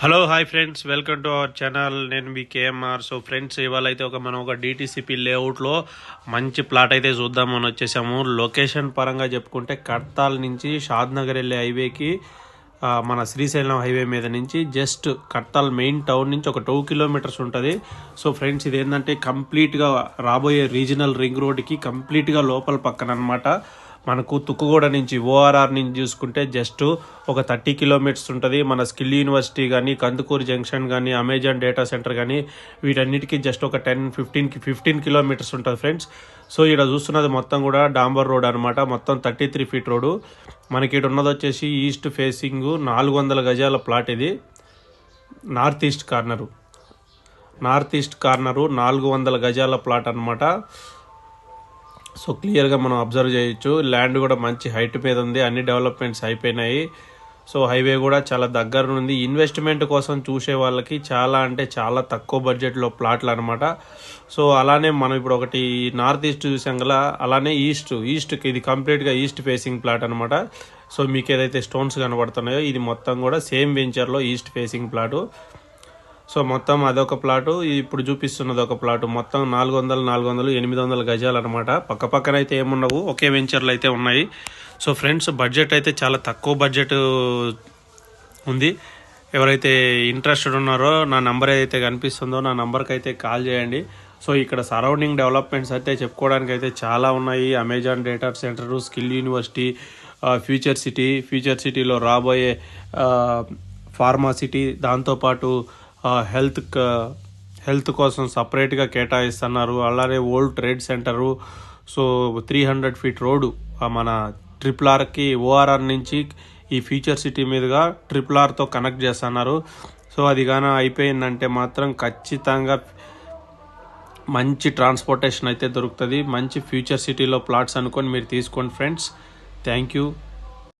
Hello hi friends welcome to our channel నేను మీ KMR so friends ఇవాళ అయితే ఒక మనం ఒక డిటీసీపీ లేఅవుట్లో మంచి ప్లాట్ అయితే చూద్దామని వచ్చేసాము. లొకేషన్ పరంగా చెప్పుకుంటే కడ్తాల్ నుంచి షాద్ నగర్ వెళ్ళే హైవేకి మన శ్రీశైలం హైవే మీద నుంచి జస్ట్ కట్టాల్ మెయిన్ టౌన్ నుంచి ఒక టూ కిలోమీటర్స్ ఉంటుంది. సో ఫ్రెండ్స్ ఇది ఏంటంటే కంప్లీట్గా రాబోయే రీజనల్ రింగ్ రోడ్కి కంప్లీట్గా లోపల పక్కన అనమాట మనకు తుక్కుగూడ నుంచి ఓఆర్ఆర్ నుంచి చూసుకుంటే జస్ట్ ఒక థర్టీ కిలోమీటర్స్ ఉంటుంది. మన స్కిల్ యూనివర్సిటీ కానీ కందుకూరు జంక్షన్ కానీ అమెజాన్ డేటా సెంటర్ కానీ వీటన్నిటికీ జస్ట్ ఒక టెన్ ఫిఫ్టీన్కి ఫిఫ్టీన్ కిలోమీటర్స్ ఉంటుంది ఫ్రెండ్స్. సో ఇక్కడ చూస్తున్నది మొత్తం కూడా డాంబర్ రోడ్ అనమాట మొత్తం థర్టీ త్రీ ఫీట్ రోడ్డు. మనకి ఇక్కడ ఉన్నది వచ్చేసి ఈస్ట్ ఫేసింగ్ నాలుగు వందల గజాల ప్లాట్ ఇది. North east corner. North east corner నాలుగు వందల గజాల ప్లాట్ అనమాట సో క్లియర్గా మనం అబ్జర్వ్ చేయొచ్చు. ల్యాండ్ కూడా మంచి హైట్ మీద ఉంది. అన్ని డెవలప్మెంట్స్ అయిపోయినాయి. సో హైవే కూడా చాలా దగ్గర ఉంది. ఇన్వెస్ట్మెంట్ కోసం చూసే వాళ్ళకి చాలా అంటే చాలా తక్కువ బడ్జెట్లో ప్లాట్లు అనమాట సో అలానే మనం ఇప్పుడు ఒకటి నార్త్ ఈస్ట్ చూసాం కదా అలానే ఈస్ట్ ఈస్ట్కి ఇది కంప్లీట్గా ఈస్ట్ ఫేసింగ్ ప్లాట్ అనమాట సో మీకు ఏదైతే స్టోన్స్ కనబడుతున్నాయో ఇది మొత్తం కూడా సేమ్ వెంచర్లో ఈస్ట్ ఫేసింగ్ ప్లాటు. సో మొత్తం అదొక ప్లాటు. ఇప్పుడు చూపిస్తున్నది ఒక ప్లాటు. మొత్తం నాలుగు వందలు నాలుగు వందలు ఎనిమిది వందల గజాలు అనమాట పక్క పక్కన అయితే ఏముండవు. ఒకే వెంచర్లు అయితే ఉన్నాయి. సో ఫ్రెండ్స్ బడ్జెట్ అయితే చాలా తక్కువ బడ్జెట్ ఉంది. ఎవరైతే ఇంట్రెస్టెడ్ ఉన్నారో నా నంబర్ ఏదైతే కనిపిస్తుందో నా నంబర్కి అయితే కాల్ చేయండి. సో ఇక్కడ సరౌండింగ్ డెవలప్మెంట్స్ అయితే చెప్పుకోవడానికి అయితే చాలా ఉన్నాయి. Amazon data centre skill university future city. Future సిటీలో రాబోయే ఫార్మా సిటీ దాంతోపాటు హెల్త్ హెల్త్ కోసం సపరేట్గా కేటాయిస్తున్నారు. అలానే old trade centre. So three hundred feet road మన ట్రిపుల్ ఆర్కి ఓఆర్ఆర్ నుంచి ఈ ఫ్యూచర్ సిటీ మీదుగా ట్రిపుల్ ఆర్తో కనెక్ట్ చేస్తున్నారు. సో అది కానీ అయిపోయిందంటే మాత్రం ఖచ్చితంగా మంచి ట్రాన్స్పోర్టేషన్ అయితే దొరుకుతుంది. మంచి ఫ్యూచర్ సిటీలో ప్లాట్స్ అనుకొని మీరు తీసుకోండి ఫ్రెండ్స్. Thank you.